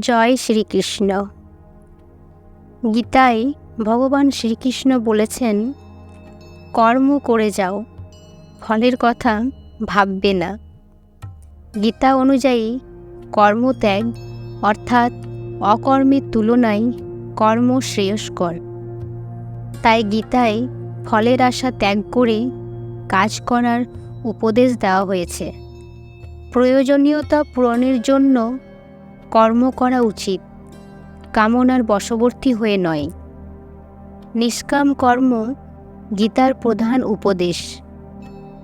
জয় শ্রীকৃষ্ণ। গীতায় ভগবান শ্রীকৃষ্ণ বলেছেন, কর্ম করে যাও, ফলের কথা ভাববে না। গীতা অনুযায়ী, কর্মত্যাগ অর্থাৎ অকর্মের তুলনায় কর্ম শ্রেয়স্কর। তাই গীতায় ফলের আশা ত্যাগ করে কাজ করার উপদেশ দেওয়া হয়েছে। প্রয়োজনীয়তা পূরণের জন্য কর্ম করা উচিত, কামনার বশবর্তী হয়ে নয়। নিষ্কাম কর্ম গীতার প্রধান উপদেশ।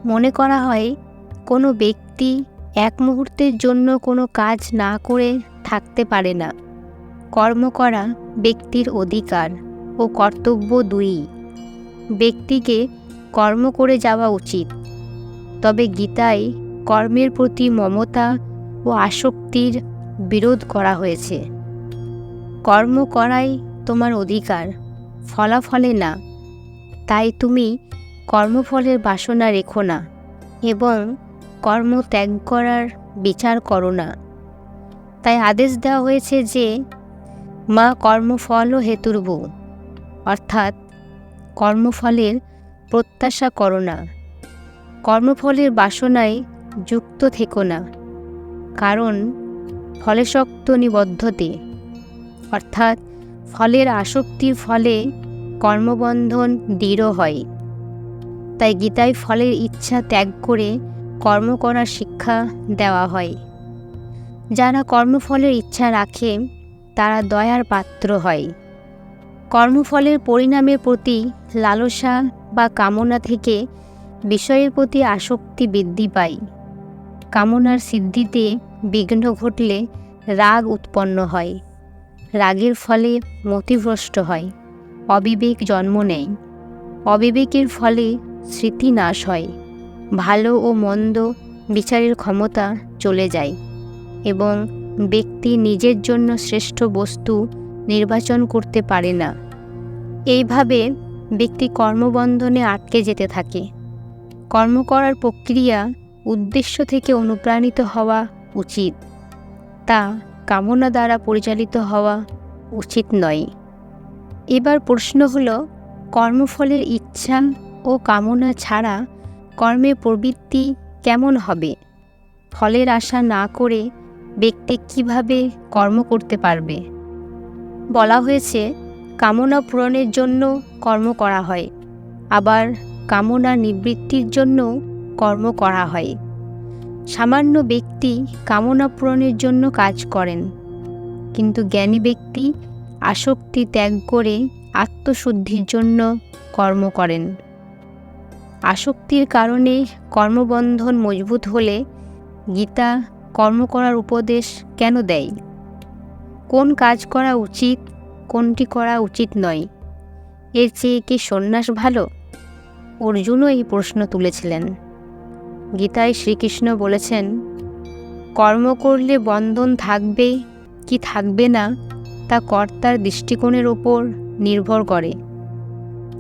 মনে করা হয়, কোনো ব্যক্তি এক মুহূর্তের জন্য কোনো কাজ না করে থাকতে পারে না। কর্ম করা ব্যক্তির অধিকার ও কর্তব্য দুই। ব্যক্তিকে কর্ম করে যাওয়া উচিত। তবে গীতায় কর্মের প্রতি মমতা ও আসক্তির বিরোধ করা হয়েছে। কর্ম করাই তোমার অধিকার, ফলাফলে না। তাই তুমি কর্মফলের বাসনা রেখো না এবং কর্ম ত্যাগ করার বিচার করো না। তাই আদেশ দেওয়া হয়েছে যে, মা কর্মফল ও হেতুর্বু অর্থাৎ কর্মফলের প্রত্যাশা করো না। কর্মফলের বাসনায় যুক্ত থেকো না। কারণ ফলেশক্ত নিবদ্ধতে অর্থাৎ ফলের আসক্তির ফলে কর্মবন্ধন দৃঢ় হয়। তাই গীতায় ফলের ইচ্ছা ত্যাগ করে কর্ম করার শিক্ষা দেওয়া হয়। যারা কর্মফলের ইচ্ছা রাখে, তারা দয়ার পাত্র হয়। কর্মফলের পরিণামের প্রতি লালসা বা কামনা থেকে বিষয়ের প্রতি আসক্তি বৃদ্ধি পায়। কামনার সিদ্ধিতে বিঘ্ন ঘটলে রাগ উৎপন্ন হয়। রাগের ফলে মতিভ্রষ্ট হয়। অবিবেক জন্ম নেয়। অবিবেকের ফলে স্মৃতি নাশ হয়। ভালো ও মন্দ বিচারের ক্ষমতা চলে যায় এবং ব্যক্তি নিজের জন্য শ্রেষ্ঠ বস্তু নির্বাচন করতে পারে না। এইভাবে ব্যক্তি কর্মবন্ধনে আটকে যেতে থাকে। কর্ম করার প্রক্রিয়া উদ্দেশ্য থেকে অনুপ্রাণিত হওয়া উচিত। তা কামনা দ্বারা পরিচালিত হওয়া উচিত নয়। এবার প্রশ্ন হলো, কর্মফলের ইচ্ছা ও কামনা ছাড়া কর্মে প্রবৃত্তি কেমন হবে? ফলের আশা না করে ব্যক্তি কীভাবে কর্ম করতে পারবে? বলা হয়েছে, কামনা পূরণের জন্য কর্ম করা হয়, আবার কামনা নিবৃত্তির জন্য কর্ম করা হয়। সামান্য ব্যক্তি কামনা পূরণের জন্য কাজ করেন। কিন্তু জ্ঞানী ব্যক্তি আসক্তি ত্যাগ করে আত্মশুদ্ধির জন্য কর্ম করেন। আসক্তির কারণে কর্মবন্ধন মজবুত হলে গীতা কর্ম করার উপদেশ কেন দেয়? কোন কাজ করা উচিত, কোনটি করা উচিত নয়? এর চেয়ে কি সন্ন্যাস ভালো? অর্জুনও এই প্রশ্ন তুলেছিলেন। গীতায় শ্রীকৃষ্ণ বলেছেন, কর্ম করলে বন্ধন থাকবে কি থাকবে না, তা কর্তার দৃষ্টিকোণের ওপর নির্ভর করে।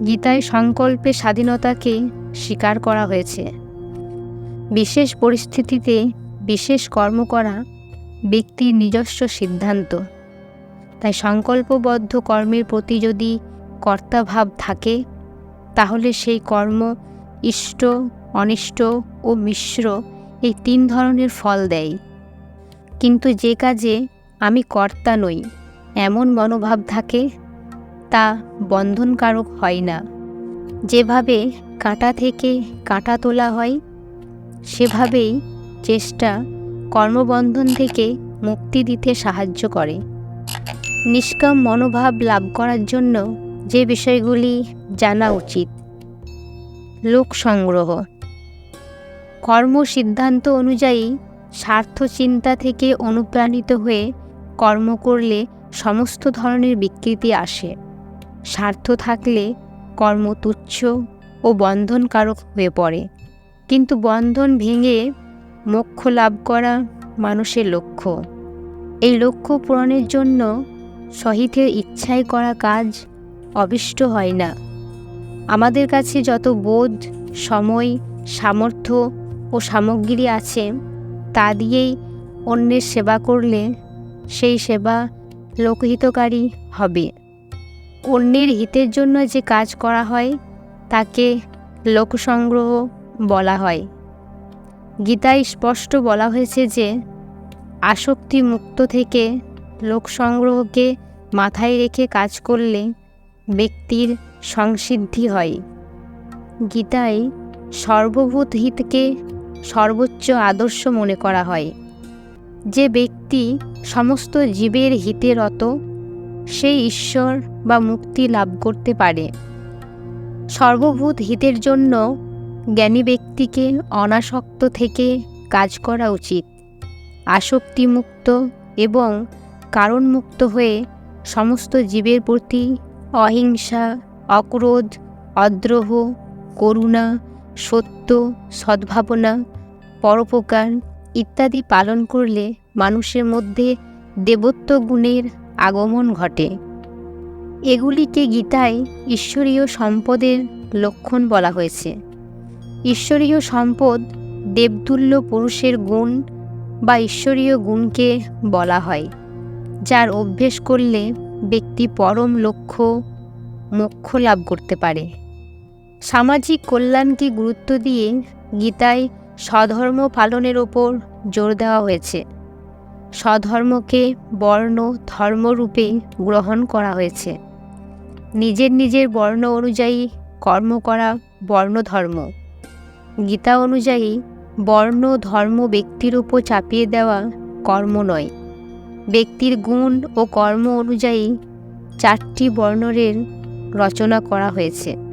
গীতায় সংকল্পে স্বাধীনতাকে স্বীকার করা হয়েছে। বিশেষ পরিস্থিতিতে বিশেষ কর্ম করা ব্যক্তির নিজস্ব সিদ্ধান্ত। তাই সংকল্পবদ্ধ কর্মের প্রতি যদি কর্তাভাব থাকে, তাহলে সেই কর্ম ইষ্ট অনিষ্ট ও মিশ্র এই তিন ধরনের ফল দেয়। কিন্তু যে কাজে আমি কর্তা নই, এমন মনোভাব থাকে, তা বন্ধনকারক হয় না। যেভাবে কাঁটা থেকে কাঁটা তোলা হয়, সেভাবেই চেষ্টা কর্মবন্ধন থেকে মুক্তি দিতে সাহায্য করে। নিষ্কাম মনোভাব লাভ করার জন্য যে বিষয়গুলি জানা উচিত। লোক সংগ্রহ কর্ম সিদ্ধান্ত অনুযায়ী স্বার্থ চিন্তা থেকে অনুপ্রাণিত হয়ে কর্ম করলে সমস্ত ধরনের বিকৃতি আসে। স্বার্থ থাকলে কর্ম তুচ্ছ ও বন্ধনকারক হয়ে পড়ে। কিন্তু বন্ধন ভেঙে মোক্ষ লাভ করা মানুষের লক্ষ্য। এই লক্ষ্য পূরণের জন্য শহীদের ইচ্ছায় করা কাজ অবিষ্ট হয় না। আমাদের কাছে যত বোধ, সময়, সামর্থ্য ও সামগ্রী আছে, তা দিয়েই অন্যের সেবা করলে সেই সেবা লোকহিতকারী হবে। অন্যের হিতের জন্য যে কাজ করা হয়, তাকে লোকসংগ্রহ বলা হয়। গীতায় স্পষ্ট বলা হয়েছে যে আসক্তি মুক্ত থেকে লোকসংগ্রহকে মাথায় রেখে কাজ করলে ব্যক্তির সংসিদ্ধি হয়। গীতায় সর্বভূত হিতকে সর্বোচ্চ আদর্শ মনে করা হয়। যে ব্যক্তি সমস্ত জীবের হিতে রত, সেই ঈশ্বর বা মুক্তি লাভ করতে পারে। সর্বভূত হিতের জন্য জ্ঞানী ব্যক্তিকে অনাসক্ত থেকে কাজ করা উচিত। আসক্তিমুক্ত এবং কারণমুক্ত হয়ে সমস্ত জীবের প্রতি অহিংসা, অক্রোধ, অদ্রোহ, করুণা সত্য, সদ্ভাবনা, পরোপকার ইত্যাদি পালন করলে মানুষের মধ্যে দেবত্ব গুণের আগমন ঘটে। এগুলিকে গীতায় ঈশ্বরীয় সম্পদের লক্ষণ বলা হয়েছে। ঈশ্বরীয় সম্পদ দেবতুল্য পুরুষের গুণ বা ঈশ্বরীয় গুণকে বলা হয়, যার অভ্যেস করলে ব্যক্তি পরম লক্ষ্য, মোক্ষ লাভ করতে পারে। সামাজিক কল্যাণকে গুরুত্ব দিয়ে গীতায় স্বধর্ম পালনের ওপর জোর দেওয়া হয়েছে। স্বধর্মকে বর্ণ ধর্মরূপে গ্রহণ করা হয়েছে। নিজের নিজের বর্ণ অনুযায়ী কর্ম করা বর্ণধর্ম গীতা অনুযায়ী বর্ণ, ধর্ম ব্যক্তির উপর চাপিয়ে দেওয়া কর্ম নয়। ব্যক্তির গুণ ও কর্ম অনুযায়ী চারটি বর্ণরের রচনা করা হয়েছে।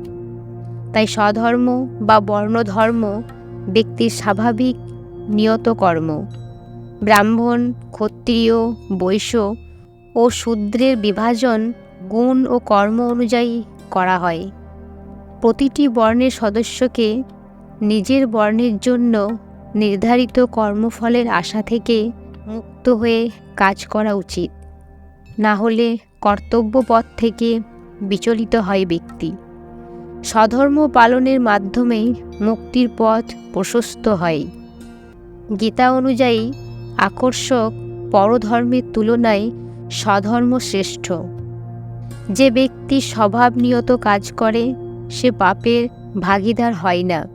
তাই স্বধর্ম বা বর্ণধর্ম ব্যক্তির স্বাভাবিক নিয়ত কর্ম ব্রাহ্মণ, ক্ষত্রিয়, বৈশ্য ও শূদ্রের বিভাজন গুণ ও কর্ম অনুযায়ী করা হয়। প্রতিটি বর্ণের সদস্যকে নিজের বর্ণের জন্য নির্ধারিত কর্মফলের আশা থেকে মুক্ত হয়ে কাজ করা উচিত। না হলে কর্তব্য পথ থেকে বিচলিত হয় ব্যক্তি। স্বধর্ম পালনের মাধ্যমেই মুক্তির পথ প্রশস্ত হয়। গীতা অনুযায়ী, আকর্ষক পরধর্মের তুলনায় স্বধর্ম শ্রেষ্ঠ। যে ব্যক্তি স্বভাব নিয়ত কাজ করে, সে পাপের ভাগিদার হয় না।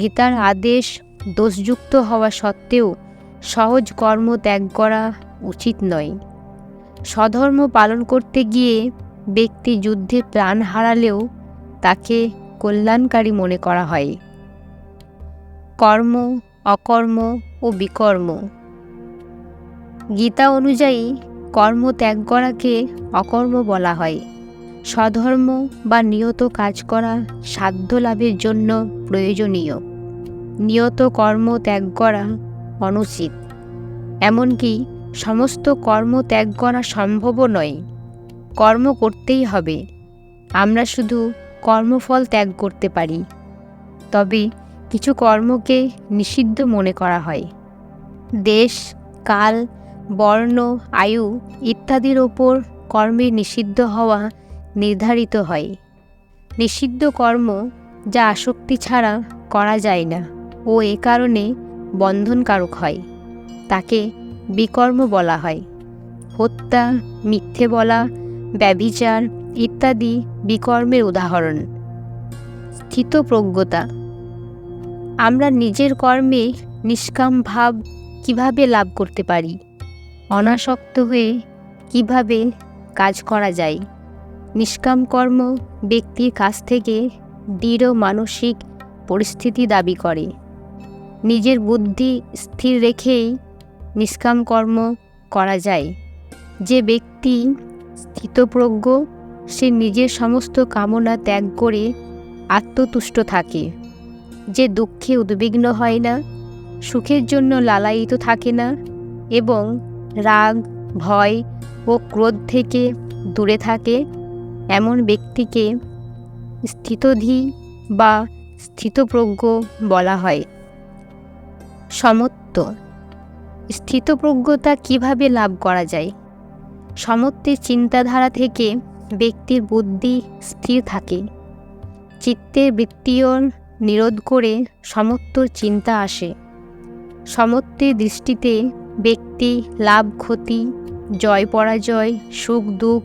গীতার আদেশ দোষযুক্ত হওয়া সত্ত্বেও সহজ কর্ম ত্যাগ করা উচিত নয়। স্বধর্ম পালন করতে গিয়ে ব্যক্তি যুদ্ধে প্রাণ হারালেও তাকে কল্যাণকারী মনে করা হয়। কর্ম, অকর্ম ও বিকর্ম। গীতা অনুযায়ী কর্ম ত্যাগ করাকে অকর্ম বলা হয়। স্বধর্ম বা নিয়ত কাজ করা সাধ্য লাভের জন্য প্রয়োজনীয়। নিয়ত কর্ম ত্যাগ করা অনুচিত। এমনকি সমস্ত কর্ম ত্যাগ করা সম্ভবও নয়। কর্ম করতেই হবে। আমরা শুধু কর্মফল ত্যাগ করতে পারি। তবে কিছু কর্মকে নিষিদ্ধ মনে করা হয়। দেশ, কাল, বর্ণ, আয়ু ইত্যাদির ওপর কর্মে নিষিদ্ধ হওয়া নির্ধারিত হয়। নিষিদ্ধ কর্ম যা আসক্তি ছাড়া করা যায় না ও এ কারণে বন্ধনকারক হয়। তাকে বিকর্ম বলা হয়। হত্যা, মিথ্যে বলা, ব্যভিচার ইত্যাদি বিকর্মের উদাহরণ। স্থিতপ্রজ্ঞতা। আমরা নিজের কর্মে নিষ্কাম ভাব কীভাবে লাভ করতে পারি? অনাসক্ত হয়ে কীভাবে কাজ করা যায়? নিষ্কাম কর্ম ব্যক্তির কাছ থেকে দৃঢ় মানসিক পরিস্থিতি দাবি করে। নিজের বুদ্ধি স্থির রেখেই নিষ্কাম কর্ম করা যায়। যে ব্যক্তি স্থিতপ্রজ্ঞ সে নিজের সমস্ত কামনা ত্যাগ করে আত্মতুষ্ট থাকে। যে দুঃখে উদ্বিগ্ন হয় না, সুখের জন্য লালায়িত থাকে না এবং রাগ, ভয় ও ক্রোধ থেকে দূরে থাকে এমন ব্যক্তিকে স্থিতধি বা স্থিতপ্রজ্ঞ বলা হয়। সমত্ব। স্থিতপ্রজ্ঞতা কীভাবে লাভ করা যায়? সমত্বের চিন্তাধারা থেকে ব্যক্তির বুদ্ধি স্থির থাকে। চিত্তের বৃত্তীয় নিরোধ করে সমত্বর চিন্তা আসে। সমত্বের দৃষ্টিতে ব্যক্তি লাভ, ক্ষতি, জয়, পরাজয়, সুখ, দুঃখ,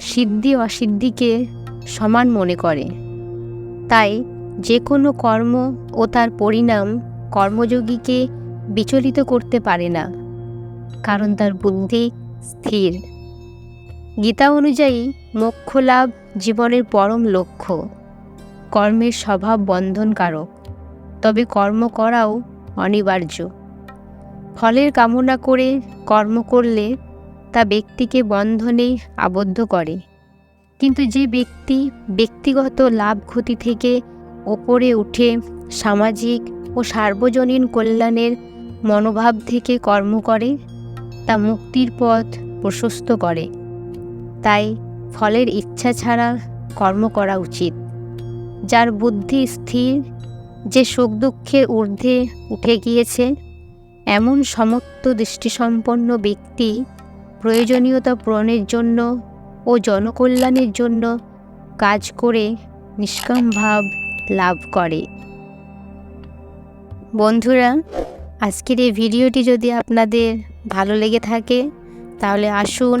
সিদ্ধি, অসিদ্ধিকে সমান মনে করে। তাই যে কোনো কর্ম ও তার পরিণাম কর্মযোগীকে বিচলিত করতে পারে না, কারণ তার বুদ্ধি স্থির। গীতা অনুযায়ী মোক্ষ লাভ জীবনের পরম লক্ষ্য। কর্মের স্বভাব বন্ধনকারক। তবে কর্ম করাও অনিবার্য। ফলের কামনা করে কর্ম করলে তা ব্যক্তিকে বন্ধনে আবদ্ধ করে। কিন্তু যে ব্যক্তি ব্যক্তিগত লাভ ক্ষতি থেকে ওপরে উঠে সামাজিক ও সার্বজনীন কল্যাণের মনোভাব থেকে কর্ম করে, তা মুক্তির পথ প্রশস্ত করে। তাই ফলের ইচ্ছা ছাড়া কর্ম করা উচিত। যার বুদ্ধি স্থির, যে সুখ দুঃখের ঊর্ধ্বে উঠে গিয়েছে, এমন সমত্ব দৃষ্টিসম্পন্ন ব্যক্তি প্রয়োজনীয়তা পূরণের জন্য ও জনকল্যাণের জন্য কাজ করে নিষ্কাম ভাব লাভ করে। বন্ধুরা, আজকের এই ভিডিওটি যদি আপনাদের ভালো লেগে থাকে, তাহলে আসুন